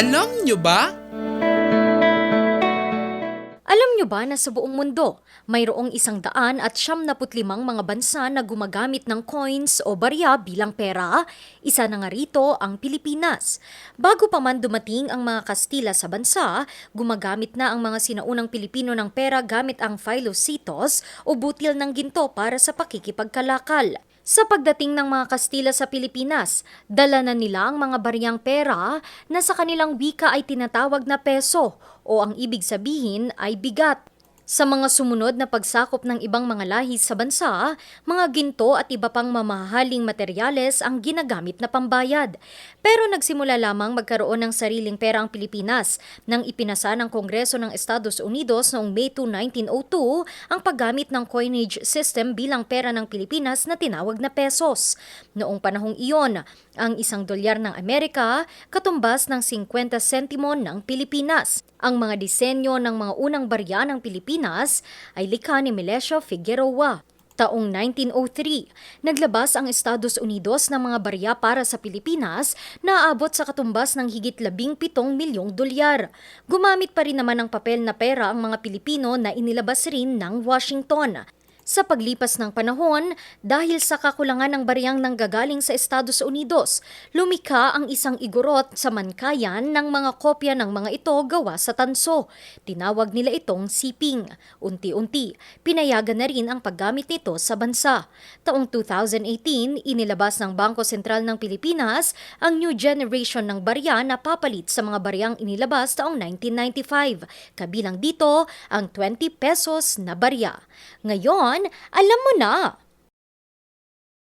Alam nyo ba? Alam nyo ba na sa buong mundo, mayroong isang daan at siyam na putlimang mga bansa na gumagamit ng coins o barya bilang pera? Isa na nga rito ang Pilipinas. Bago pa man dumating ang mga Kastila sa bansa, gumagamit na ang mga sinaunang Pilipino ng pera gamit ang filocitos o butil ng ginto para sa pakikipagkalakal. Sa pagdating ng mga Kastila sa Pilipinas, dala na nila ang mga baryang pera na sa kanilang wika ay tinatawag na peso o ang ibig sabihin ay bigat. Sa mga sumunod na pagsakop ng ibang mga lahi sa bansa, mga ginto at iba pang mamahaling materyales ang ginagamit na pambayad. Pero nagsimula lamang magkaroon ng sariling pera ang Pilipinas nang ipinasa ng Kongreso ng Estados Unidos noong May 2, 1902 ang paggamit ng coinage system bilang pera ng Pilipinas na tinawag na pesos. Noong panahong iyon, ang isang dolyar ng Amerika katumbas ng 50 sentimo ng Pilipinas. Ang mga disenyo ng mga unang barya ng Pilipinas ay likha ni Melesio Figueroa. Taong 1903, naglabas ang Estados Unidos ng mga barya para sa Pilipinas na aabot sa katumbas ng higit 17 milyong dolyar. Gumamit pa rin naman ng papel na pera ang mga Pilipino na inilabas rin ng Washington. Sa paglipas ng panahon, dahil sa kakulangan ng bariyang nanggagaling sa Estados Unidos, lumikha ang isang igorot sa mankayan ng mga kopya ng mga ito gawa sa tanso. Tinawag nila itong siping. Unti-unti, pinayagan na rin ang paggamit nito sa bansa. Taong 2018, inilabas ng Bangko Sentral ng Pilipinas ang new generation ng barya na papalit sa mga bariyang inilabas taong 1995. Kabilang dito ang 20 pesos na barya. Ngayon, alam mo na!